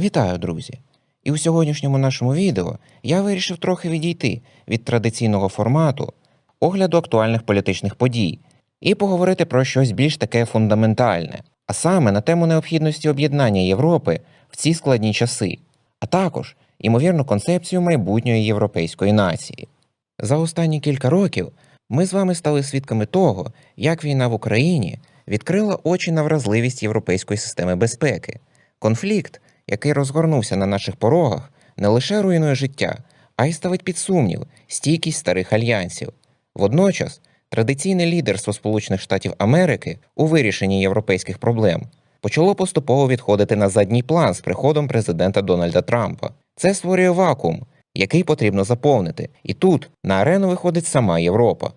Вітаю, друзі! І у сьогоднішньому нашому відео я вирішив трохи відійти від традиційного формату огляду актуальних політичних подій і поговорити про щось більш таке фундаментальне, а саме на тему необхідності об'єднання Європи в ці складні часи, а також ймовірну концепцію майбутньої європейської нації. За останні кілька років ми з вами стали свідками того, як війна в Україні відкрила очі на вразливість європейської системи безпеки. Конфлікт, який розгорнувся на наших порогах, не лише руйнує життя, а й ставить під сумнів стійкість старих альянсів. Водночас, традиційне лідерство Сполучених Штатів Америки у вирішенні європейських проблем почало поступово відходити на задній план з приходом президента Дональда Трампа. Це створює вакуум, який потрібно заповнити. І тут на арену виходить сама Європа.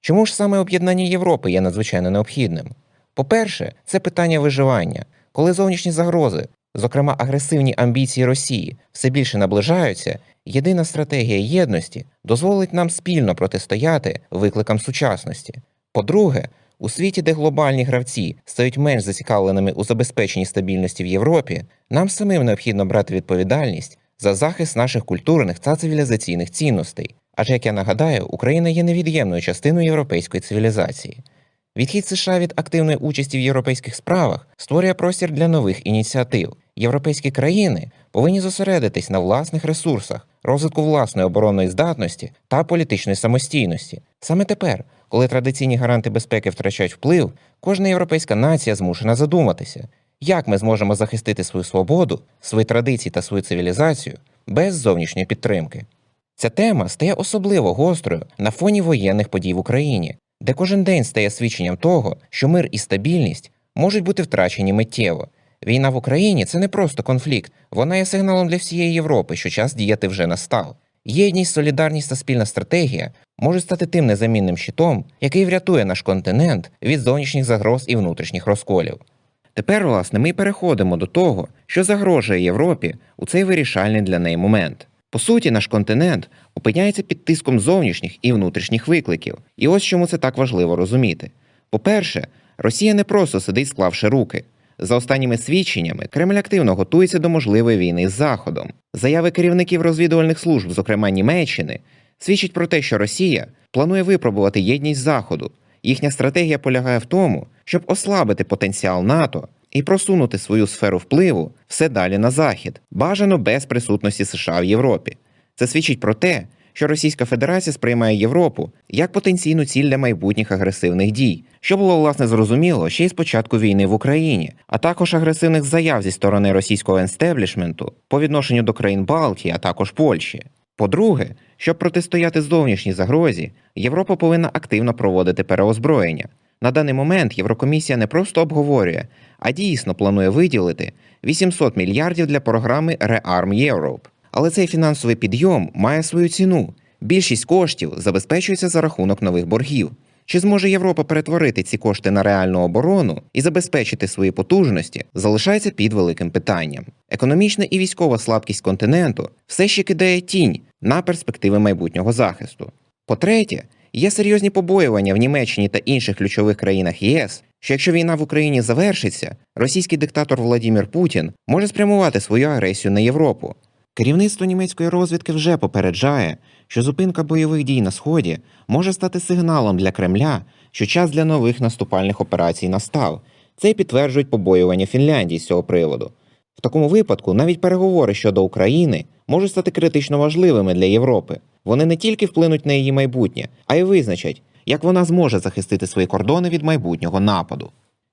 Чому ж саме об'єднання Європи є надзвичайно необхідним? По-перше, це питання виживання, коли зовнішні загрози, зокрема агресивні амбіції Росії, все більше наближаються. Єдина стратегія єдності дозволить нам спільно протистояти викликам сучасності. По-друге, у світі, де глобальні гравці стають менш зацікавленими у забезпеченні стабільності в Європі, нам самим необхідно брати відповідальність за захист наших культурних та цивілізаційних цінностей. Адже, як я нагадаю, Україна є невід'ємною частиною європейської цивілізації. Відхід США від активної участі в європейських справах створює простір для нових ініціатив. Європейські країни повинні зосередитись на власних ресурсах, розвитку власної оборонної здатності та політичної самостійності. Саме тепер, коли традиційні гаранти безпеки втрачають вплив, кожна європейська нація змушена задуматися, як ми зможемо захистити свою свободу, свої традиції та свою цивілізацію без зовнішньої підтримки. Ця тема стає особливо гострою на фоні воєнних подій в Україні, де кожен день стає свідченням того, що мир і стабільність можуть бути втрачені миттєво. Війна в Україні це не просто конфлікт, вона є сигналом для всієї Європи, що час діяти вже настав. Єдність, солідарність та спільна стратегія можуть стати тим незамінним щитом, який врятує наш континент від зовнішніх загроз і внутрішніх розколів. Тепер, власне, ми переходимо до того, що загрожує Європі у цей вирішальний для неї момент. По суті, наш континент опиняється під тиском зовнішніх і внутрішніх викликів. І ось чому це так важливо розуміти. По-перше, Росія не просто сидить, склавши руки. За останніми свідченнями, Кремль активно готується до можливої війни з Заходом. Заяви керівників розвідувальних служб, зокрема Німеччини, свідчать про те, що Росія планує випробувати єдність Заходу. Їхня стратегія полягає в тому, щоб ослабити потенціал НАТО і просунути свою сферу впливу все далі на захід, бажано без присутності США в Європі. Це свідчить про те, що Російська Федерація сприймає Європу як потенційну ціль для майбутніх агресивних дій, що було власне зрозуміло ще й з початку війни в Україні, а також агресивних заяв зі сторони російського енстеблішменту по відношенню до країн Балтії, а також Польщі. По-друге, щоб протистояти зовнішній загрозі, Європа повинна активно проводити переозброєння. На даний момент Єврокомісія не просто обговорює, а дійсно планує виділити 800 мільярдів для програми Rearm Europe. Але цей фінансовий підйом має свою ціну. Більшість коштів забезпечується за рахунок нових боргів. Чи зможе Європа перетворити ці кошти на реальну оборону і забезпечити свої потужності, залишається під великим питанням. Економічна і військова слабкість континенту все ще кидає тінь на перспективи майбутнього захисту. По-третє, є серйозні побоювання в Німеччині та інших ключових країнах ЄС, що якщо війна в Україні завершиться, російський диктатор Владімір Путін може спрямувати свою агресію на Європу. Керівництво німецької розвідки вже попереджає, що зупинка бойових дій на сході може стати сигналом для Кремля, що час для нових наступальних операцій настав. Це підтверджують побоювання Фінляндії з цього приводу. В такому випадку навіть переговори щодо України можуть стати критично важливими для Європи. Вони не тільки вплинуть на її майбутнє, а й визначать, як вона зможе захистити свої кордони від майбутнього нападу.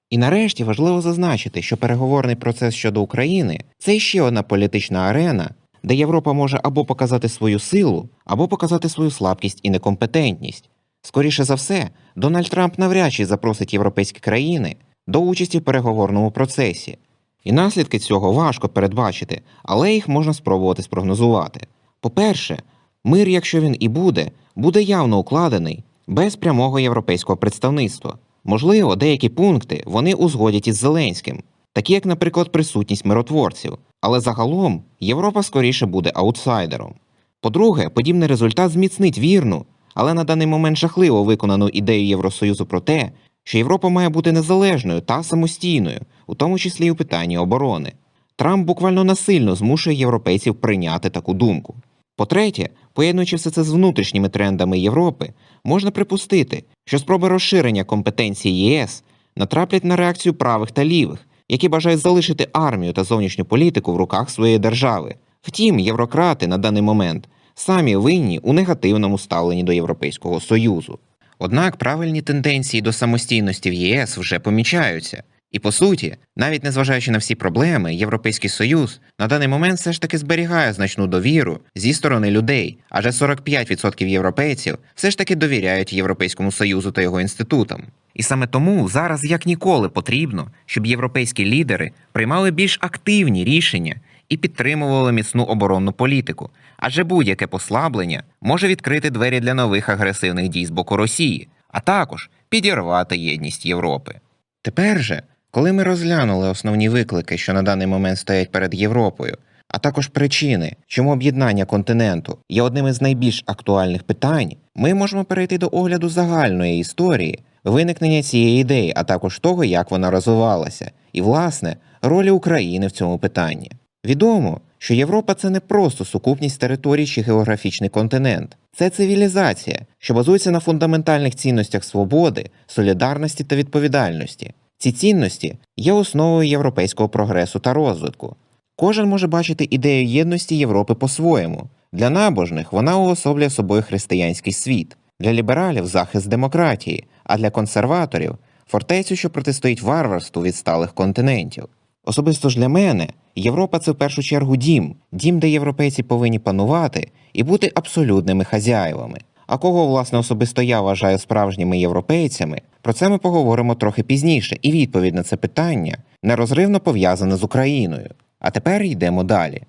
І нарешті важливо зазначити, що переговорний процес щодо України це ще одна політична арена, де Європа може або показати свою силу, або показати свою слабкість і некомпетентність. Скоріше за все, Дональд Трамп навряд чи запросить європейські країни до участі в переговорному процесі. І наслідки цього важко передбачити, але їх можна спробувати спрогнозувати. По-перше, мир, якщо він і буде, буде явно укладений без прямого європейського представництва. Можливо, деякі пункти вони узгодять із Зеленським, такі як, наприклад, присутність миротворців. Але загалом Європа скоріше буде аутсайдером. По-друге, подібний результат зміцнить вірну, але на даний момент жахливо виконану ідею Євросоюзу про те, що Європа має бути незалежною та самостійною, у тому числі й у питанні оборони. Трамп буквально насильно змушує європейців прийняти таку думку. По-третє, поєднуючи все це з внутрішніми трендами Європи, можна припустити, що спроби розширення компетенції ЄС натраплять на реакцію правих та лівих, які бажають залишити армію та зовнішню політику в руках своєї держави. Втім, єврократи на даний момент самі винні у негативному ставленні до Європейського Союзу. Однак правильні тенденції до самостійності в ЄС вже помічаються. І по суті, навіть незважаючи на всі проблеми, Європейський Союз на даний момент все ж таки зберігає значну довіру зі сторони людей, адже 45% європейців все ж таки довіряють Європейському Союзу та його інститутам. І саме тому зараз як ніколи потрібно, щоб європейські лідери приймали більш активні рішення і підтримували міцну оборонну політику, адже будь-яке послаблення може відкрити двері для нових агресивних дій з боку Росії, а також підірвати єдність Європи. Тепер же, коли ми розглянули основні виклики, що на даний момент стоять перед Європою, а також причини, чому об'єднання континенту є одним із найбільш актуальних питань, ми можемо перейти до огляду загальної історії виникнення цієї ідеї, а також того, як вона розвивалася, і, власне, ролі України в цьому питанні. Відомо, що Європа це не просто сукупність територій чи географічний континент, це цивілізація, що базується на фундаментальних цінностях свободи, солідарності та відповідальності. Ці цінності є основою європейського прогресу та розвитку. Кожен може бачити ідею єдності Європи по-своєму. Для набожних вона уособлює собою християнський світ, для лібералів захист демократії, а для консерваторів фортецю, що протистоїть варварству відсталих континентів. Особисто ж для мене Європа це в першу чергу дім, дім, де європейці повинні панувати і бути абсолютними хазяєвами. А кого, власне, особисто я вважаю справжніми європейцями, про це ми поговоримо трохи пізніше, і відповідь на це питання нерозривно пов'язана з Україною. А тепер йдемо далі.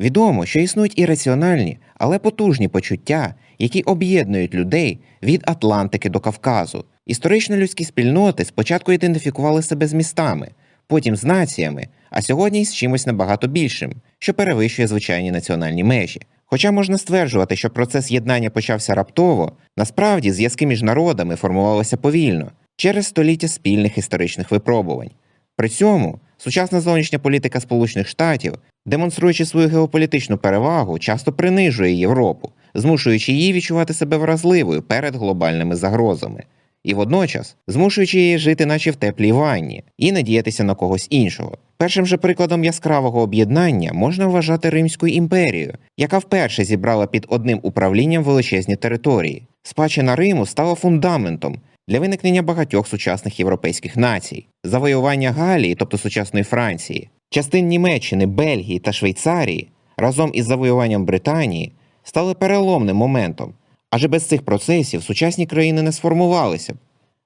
Відомо, що існують і раціональні, але потужні почуття, які об'єднують людей від Атлантики до Кавказу. Історично людські спільноти спочатку ідентифікували себе з містами, потім з націями, а сьогодні із чимось набагато більшим, що перевищує звичайні національні межі. Хоча можна стверджувати, що процес єднання почався раптово, насправді зв'язки між народами формувалися повільно через століття спільних історичних випробувань. При цьому сучасна зовнішня політика Сполучених Штатів, демонструючи свою геополітичну перевагу, часто принижує Європу, змушуючи її відчувати себе вразливою перед глобальними загрозами, і водночас змушуючи її жити, наче в теплій ванні, і надіятися на когось іншого. Першим же прикладом яскравого об'єднання можна вважати Римську імперію, яка вперше зібрала під одним управлінням величезні території. Спадщина Риму стала фундаментом для виникнення багатьох сучасних європейських націй, завоювання Галії, тобто сучасної Франції, частин Німеччини, Бельгії та Швейцарії разом із завоюванням Британії стали переломним моментом, адже без цих процесів сучасні країни не сформувалися б.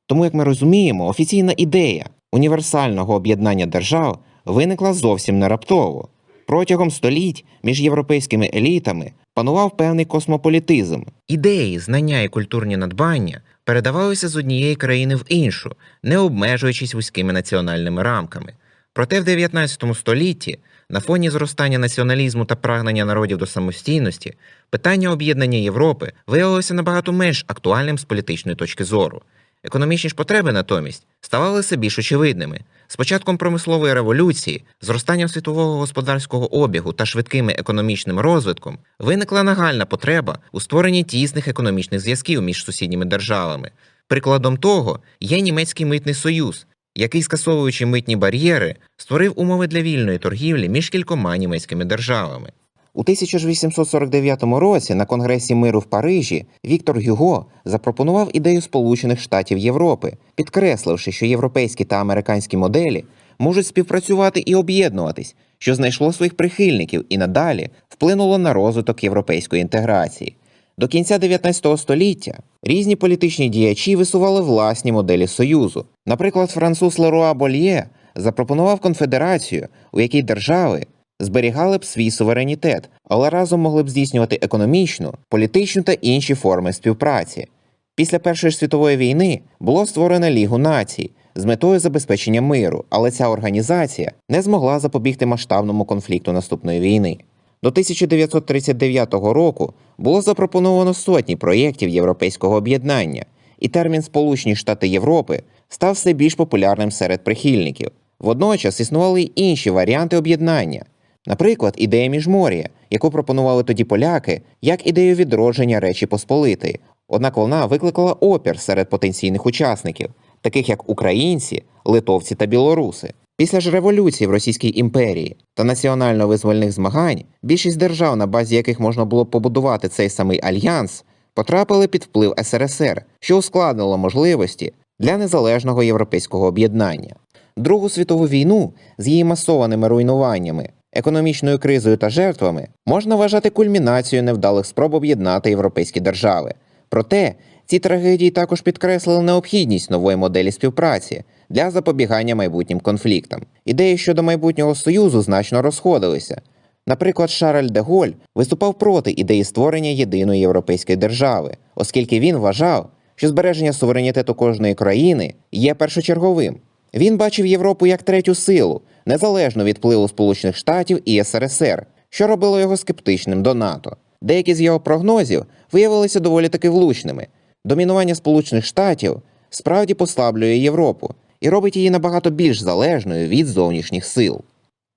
Тому, як ми розуміємо, офіційна ідея універсального об'єднання держав виникла зовсім не раптово. Протягом століть між європейськими елітами панував певний космополітизм. Ідеї, знання і культурні надбання передавалися з однієї країни в іншу, не обмежуючись вузькими національними рамками. Проте в 19 столітті, на фоні зростання націоналізму та прагнення народів до самостійності, питання об'єднання Європи виявилося набагато менш актуальним з політичної точки зору. Економічні ж потреби натомість ставали все більш очевидними. З початком промислової революції, зростанням світового господарського обігу та швидким економічним розвитком виникла нагальна потреба у створенні тісних економічних зв'язків між сусідніми державами. Прикладом того є німецький митний союз, який, скасовуючи митні бар'єри, створив умови для вільної торгівлі між кількома німецькими державами. У 1849 році на Конгресі миру в Парижі Віктор Гюго запропонував ідею Сполучених Штатів Європи, підкресливши, що європейські та американські моделі можуть співпрацювати і об'єднуватись, що знайшло своїх прихильників і надалі вплинуло на розвиток європейської інтеграції. До кінця 19 століття різні політичні діячі висували власні моделі союзу. Наприклад, француз Леруа Больє запропонував конфедерацію, у якій держави зберігали б свій суверенітет, але разом могли б здійснювати економічну, політичну та інші форми співпраці. Після Першої світової війни було створено Лігу націй з метою забезпечення миру, але ця організація не змогла запобігти масштабному конфлікту наступної війни. До 1939 року було запропоновано сотні проєктів європейського об'єднання, і термін Сполучені Штати Європи став все більш популярним серед прихильників. Водночас існували й інші варіанти об'єднання. Наприклад, ідея міжмор'я, яку пропонували тоді поляки, як ідею відродження Речі Посполитої. Однак вона викликала опір серед потенційних учасників, таких як українці, литовці та білоруси. Після ж революції в Російській імперії та національно-визвольних змагань більшість держав, на базі яких можна було побудувати цей самий альянс, потрапили під вплив СРСР, що ускладнило можливості для незалежного європейського об'єднання. Другу світову війну з її масованими руйнуваннями, економічною кризою та жертвами можна вважати кульмінацією невдалих спроб об'єднати європейські держави. Проте ці трагедії також підкреслили необхідність нової моделі співпраці для запобігання майбутнім конфліктам. Ідеї щодо майбутнього союзу значно розходилися. Наприклад, Шарль де Голь виступав проти ідеї створення єдиної європейської держави, оскільки він вважав, що збереження суверенітету кожної країни є першочерговим. Він бачив Європу як третю силу, незалежно від впливу Сполучених Штатів і СРСР, що робило його скептичним до НАТО. Деякі з його прогнозів виявилися доволі таки влучними. Домінування Сполучених Штатів справді послаблює Європу і робить її набагато більш залежною від зовнішніх сил.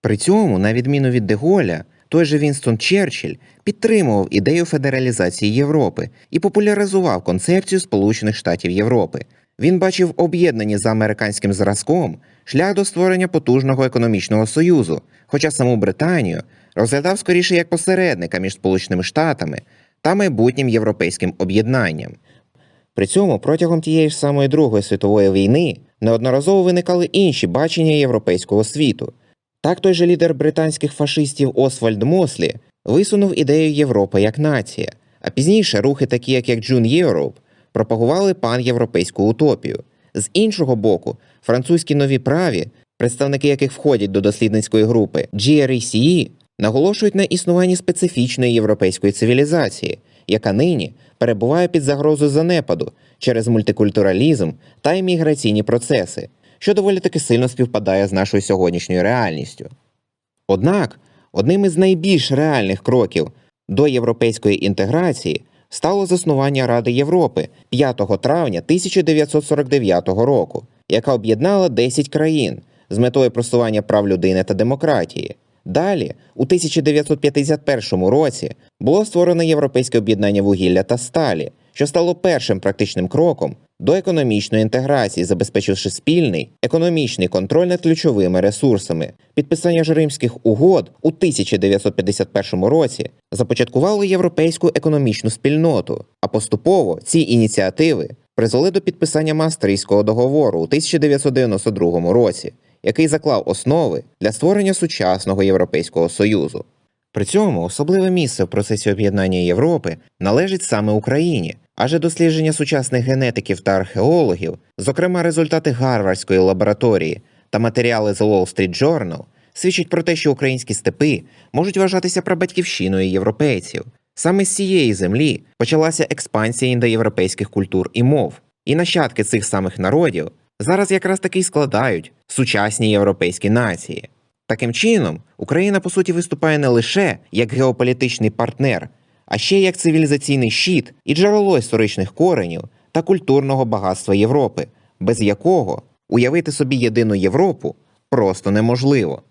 При цьому, на відміну від Деголя, той же Вінстон Черчилль підтримував ідею федералізації Європи і популяризував концепцію Сполучених Штатів Європи. Він бачив об'єднані за американським зразком шлях до створення потужного економічного союзу, хоча саму Британію розглядав скоріше як посередника між Сполученими Штатами та майбутнім європейським об'єднанням. При цьому протягом тієї ж самої Другої світової війни неодноразово виникали інші бачення європейського світу. Так той же лідер британських фашистів Освальд Мослі висунув ідею Європи як нація, а пізніше рухи, такі як Джун Європ, пропагували панєвропейську утопію. З іншого боку, французькі нові праві, представники яких входять до дослідницької групи GRECE, наголошують на існуванні специфічної європейської цивілізації, яка нині перебуває під загрозою занепаду через мультикультуралізм та імміграційні процеси, що доволі таки сильно співпадає з нашою сьогоднішньою реальністю. Однак, одним із найбільш реальних кроків до європейської інтеграції стало заснування Ради Європи 5 травня 1949 року, яка об'єднала 10 країн з метою просування прав людини та демократії. Далі, у 1951 році, було створено Європейське об'єднання вугілля та сталі, що стало першим практичним кроком до економічної інтеграції, забезпечивши спільний економічний контроль над ключовими ресурсами. Підписання ж римських угод у 1951 році започаткувало європейську економічну спільноту, а поступово ці ініціативи призвели до підписання Маастрійського договору у 1992 році, який заклав основи для створення сучасного Європейського Союзу. При цьому особливе місце в процесі об'єднання Європи належить саме Україні, адже дослідження сучасних генетиків та археологів, зокрема результати Гарвардської лабораторії та матеріали The Wall Street Journal, свідчать про те, що українські степи можуть вважатися прабатьківщиною європейців. Саме з цієї землі почалася експансія індоєвропейських культур і мов, і нащадки цих самих народів зараз якраз таки складають сучасні європейські нації. Таким чином, Україна по суті виступає не лише як геополітичний партнер, а ще як цивілізаційний щит і джерело історичних коренів та культурного багатства Європи, без якого уявити собі єдину Європу просто неможливо.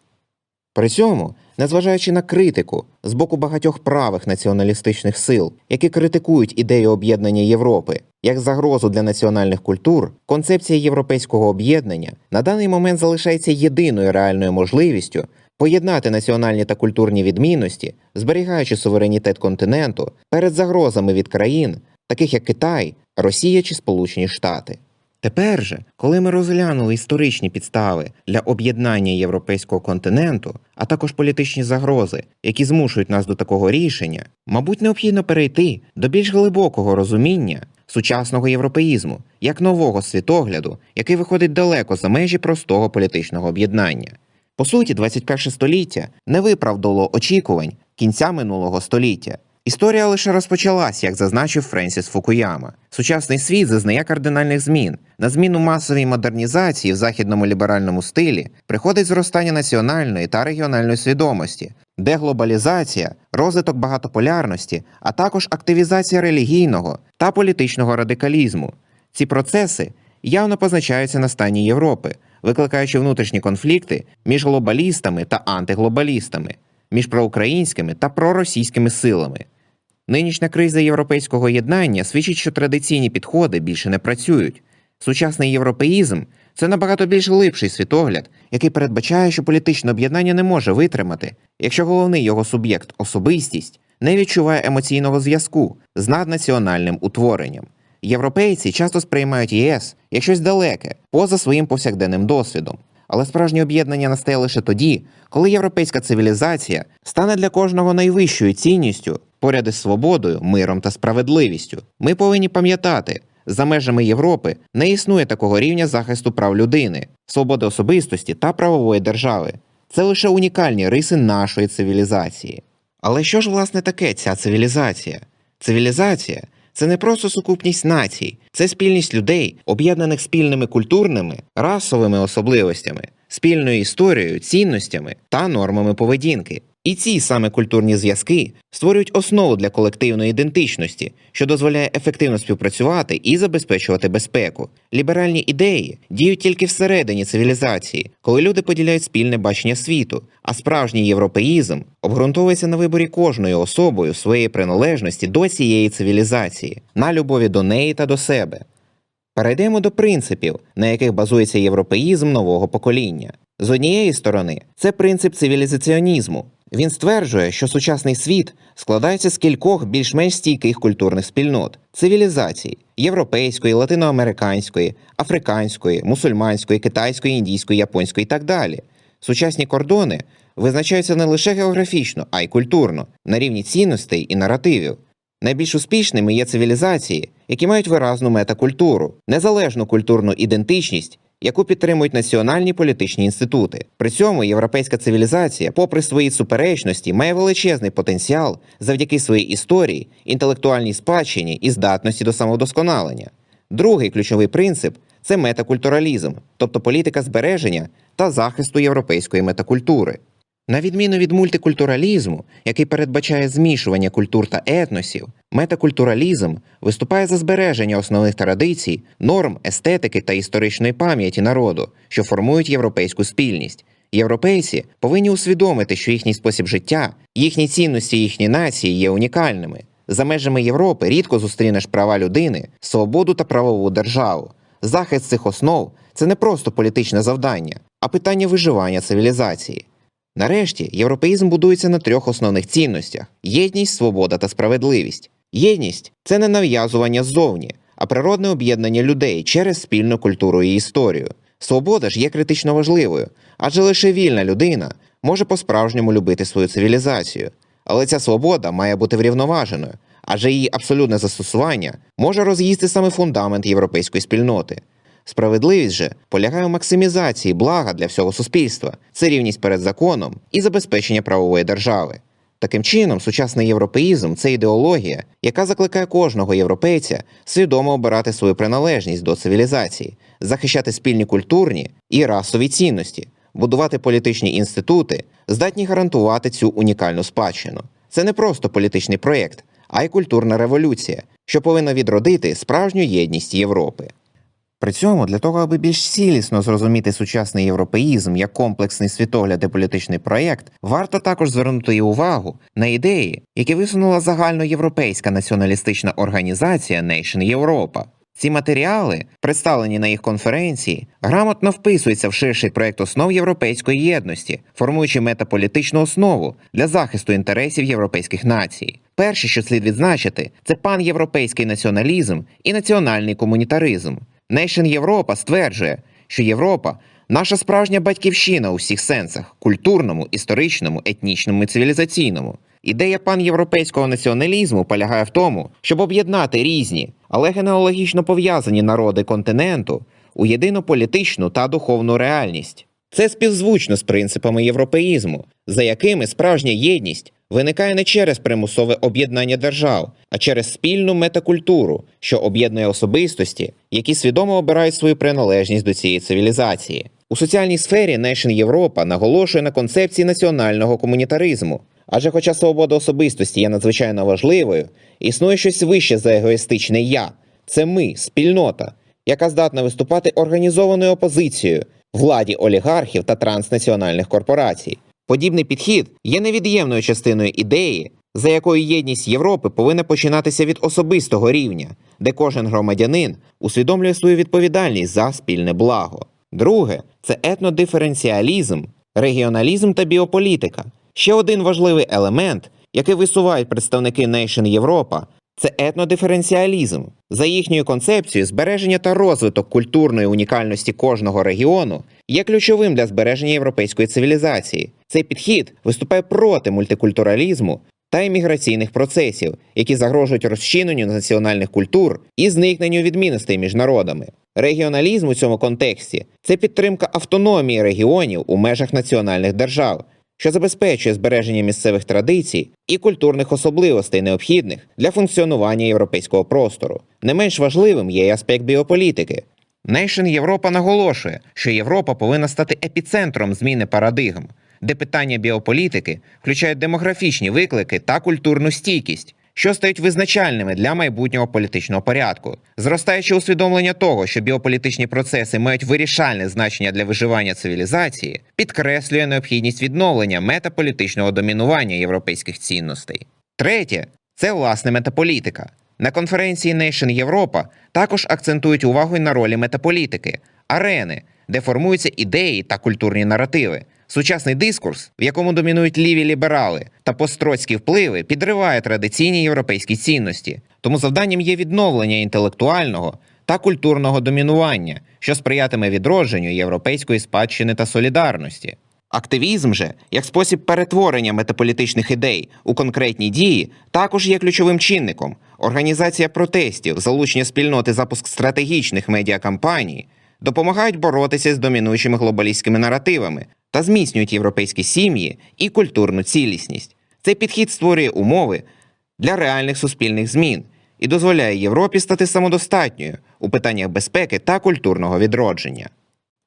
При цьому, незважаючи на критику з боку багатьох правих націоналістичних сил, які критикують ідею об'єднання Європи як загрозу для національних культур, концепція європейського об'єднання на даний момент залишається єдиною реальною можливістю поєднати національні та культурні відмінності, зберігаючи суверенітет континенту перед загрозами від країн, таких як Китай, Росія чи Сполучені Штати. Тепер же, коли ми розглянули історичні підстави для об'єднання європейського континенту, а також політичні загрози, які змушують нас до такого рішення, мабуть, необхідно перейти до більш глибокого розуміння сучасного європеїзму як нового світогляду, який виходить далеко за межі простого політичного об'єднання. По суті, 21 століття не виправдало очікувань кінця минулого століття. Історія лише розпочалась, як зазначив Френсіс Фукуяма. Сучасний світ зазнає кардинальних змін. На зміну масовій модернізації в західному ліберальному стилі приходить зростання національної та регіональної свідомості, деглобалізація, розвиток багатополярності, а також активізація релігійного та політичного радикалізму. Ці процеси явно позначаються на стані Європи, викликаючи внутрішні конфлікти між глобалістами та антиглобалістами, між проукраїнськими та проросійськими силами. Нинішня криза європейського єднання свідчить, що традиційні підходи більше не працюють. Сучасний європеїзм це набагато більш глибший світогляд, який передбачає, що політичне об'єднання не може витримати, якщо головний його суб'єкт особистість не відчуває емоційного зв'язку з наднаціональним утворенням. Європейці часто сприймають ЄС як щось далеке, поза своїм повсякденним досвідом. Але справжнє об'єднання настає лише тоді, коли європейська цивілізація стане для кожного найвищою цінністю поряд із свободою, миром та справедливістю. Ми повинні пам'ятати, за межами Європи не існує такого рівня захисту прав людини, свободи особистості та правової держави. Це лише унікальні риси нашої цивілізації. Але що ж власне таке ця цивілізація? Цивілізація це не просто сукупність націй, це спільність людей, об'єднаних спільними культурними, расовими особливостями, спільною історією, цінностями та нормами поведінки. І ці саме культурні зв'язки створюють основу для колективної ідентичності, що дозволяє ефективно співпрацювати і забезпечувати безпеку. Ліберальні ідеї діють тільки всередині цивілізації, коли люди поділяють спільне бачення світу, а справжній європеїзм обґрунтовується на виборі кожною особою своєї приналежності до цієї цивілізації, на любові до неї та до себе. Перейдемо до принципів, на яких базується європеїзм нового покоління. З однієї сторони, це принцип цивілізаціонізму. Він стверджує, що сучасний світ складається з кількох більш-менш стійких культурних спільнот цивілізацій європейської, латиноамериканської, африканської, мусульманської, китайської, індійської, японської і так далі. Сучасні кордони визначаються не лише географічно, а й культурно, на рівні цінностей і наративів. Найбільш успішними є цивілізації, які мають виразну метакультуру, незалежну культурну ідентичність, яку підтримують національні політичні інститути. При цьому європейська цивілізація, попри свої суперечності, має величезний потенціал завдяки своїй історії, інтелектуальній спадщині і здатності до самовдосконалення. Другий ключовий принцип це метакультуралізм, тобто політика збереження та захисту європейської метакультури. На відміну від мультикультуралізму, який передбачає змішування культур та етносів, метакультуралізм виступає за збереження основних традицій, норм, естетики та історичної пам'яті народу, що формують європейську спільність. Європейці повинні усвідомити, що їхній спосіб життя, їхні цінності, їхні нації є унікальними. За межами Європи рідко зустрінеш права людини, свободу та правову державу. Захист цих основ це не просто політичне завдання, а питання виживання цивілізації. Нарешті, європеїзм будується на трьох основних цінностях: єдність, свобода та справедливість. Єдність це не нав'язування ззовні, а природне об'єднання людей через спільну культуру і історію. Свобода ж є критично важливою, адже лише вільна людина може по-справжньому любити свою цивілізацію. Але ця свобода має бути врівноваженою, адже її абсолютне застосування може роз'їсти саме фундамент європейської спільноти. Справедливість же полягає в максимізації блага для всього суспільства, це рівність перед законом і забезпечення правової держави. Таким чином, сучасний європеїзм це ідеологія, яка закликає кожного європейця свідомо обирати свою приналежність до цивілізації, захищати спільні культурні і расові цінності, будувати політичні інститути, здатні гарантувати цю унікальну спадщину. Це не просто політичний проєкт, а й культурна революція, що повинна відродити справжню єдність Європи. При цьому для того, аби більш цілісно зрозуміти сучасний європеїзм як комплексний світогляд і політичний проєкт, варто також звернути увагу на ідеї, які висунула загальноєвропейська націоналістична організація Nation Europa. Ці матеріали, представлені на їх конференції, грамотно вписуються в ширший проєкт основ європейської єдності, формуючи метаполітичну основу для захисту інтересів європейських націй. Перше, що слід відзначити, це панєвропейський націоналізм і національний комунітаризм. Nation Європа стверджує, що Європа наша справжня батьківщина у всіх сенсах культурному, історичному, етнічному і цивілізаційному. Ідея панєвропейського націоналізму полягає в тому, щоб об'єднати різні, але генеалогічно пов'язані народи континенту у єдину політичну та духовну реальність. Це співзвучно з принципами європеїзму, за якими справжня єдність виникає не через примусове об'єднання держав, а через спільну метакультуру, що об'єднує особистості, які свідомо обирають свою приналежність до цієї цивілізації. У соціальній сфері Nation Європа наголошує на концепції національного комунітаризму. Адже, хоча свобода особистості є надзвичайно важливою, існує щось вище за егоїстичне я це ми, спільнота, яка здатна виступати організованою опозицією владі олігархів та транснаціональних корпорацій. Подібний підхід є невід'ємною частиною ідеї, за якою єдність Європи повинна починатися від особистого рівня, де кожен громадянин усвідомлює свою відповідальність за спільне благо. Друге це етнодиференціалізм, регіоналізм та біополітика. Ще один важливий елемент, який висувають представники Nation Європа, це етнодиференціалізм. За їхньою концепцією, збереження та розвиток культурної унікальності кожного регіону є ключовим для збереження європейської цивілізації. Цей підхід виступає проти мультикультуралізму та імміграційних процесів, які загрожують розчиненню національних культур і зникненню відмінностей між народами. Регіоналізм у цьому контексті це підтримка автономії регіонів у межах національних держав, що забезпечує збереження місцевих традицій і культурних особливостей, необхідних для функціонування європейського простору. Не менш важливим є й аспект біополітики. Nation Європа наголошує, що Європа повинна стати епіцентром зміни парадигм, де питання біополітики включають демографічні виклики та культурну стійкість, що стають визначальними для майбутнього політичного порядку. Зростаюче усвідомлення того, що біополітичні процеси мають вирішальне значення для виживання цивілізації, підкреслює необхідність відновлення метаполітичного домінування європейських цінностей. Третє це власне метаполітика. На конференції Nation Європа також акцентують увагу на ролі метаполітики, арени, де формуються ідеї та культурні наративи. Сучасний дискурс, в якому домінують ліві ліберали та построцькі впливи, підриває традиційні європейські цінності. Тому завданням є відновлення інтелектуального та культурного домінування, що сприятиме відродженню європейської спадщини та солідарності. Активізм же, як спосіб перетворення метаполітичних ідей у конкретні дії, також є ключовим чинником. Організація протестів, залучення спільноти, запуск стратегічних медіакампаній допомагають боротися з домінуючими глобалістськими наративами та зміцнюють європейські сім'ї і культурну цілісність. Цей підхід створює умови для реальних суспільних змін і дозволяє Європі стати самодостатньою у питаннях безпеки та культурного відродження.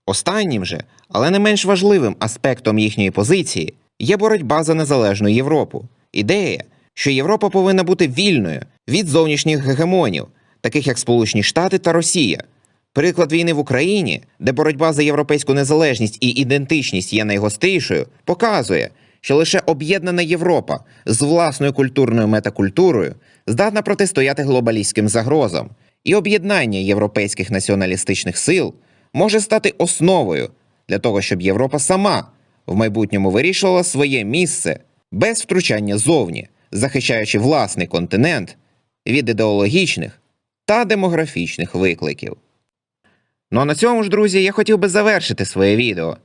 Останнім же, але не менш важливим аспектом їхньої позиції є боротьба за незалежну Європу. Ідея, що Європа повинна бути вільною від зовнішніх гегемонів, таких як Сполучені Штати та Росія. Приклад війни в Україні, де боротьба за європейську незалежність і ідентичність є найгострішою, показує, що лише об'єднана Європа з власною культурною метакультурою здатна протистояти глобалістським загрозам, і об'єднання європейських націоналістичних сил може стати основою для того, щоб Європа сама в майбутньому вирішувала своє місце без втручання зовні, захищаючи власний континент від ідеологічних та демографічних викликів. Ну а на цьому ж, друзі, я хотів би завершити своє відео.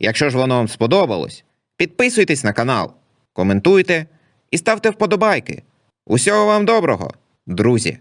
Якщо ж воно вам сподобалось, підписуйтесь на канал, коментуйте і ставте вподобайки. Усього вам доброго, друзі!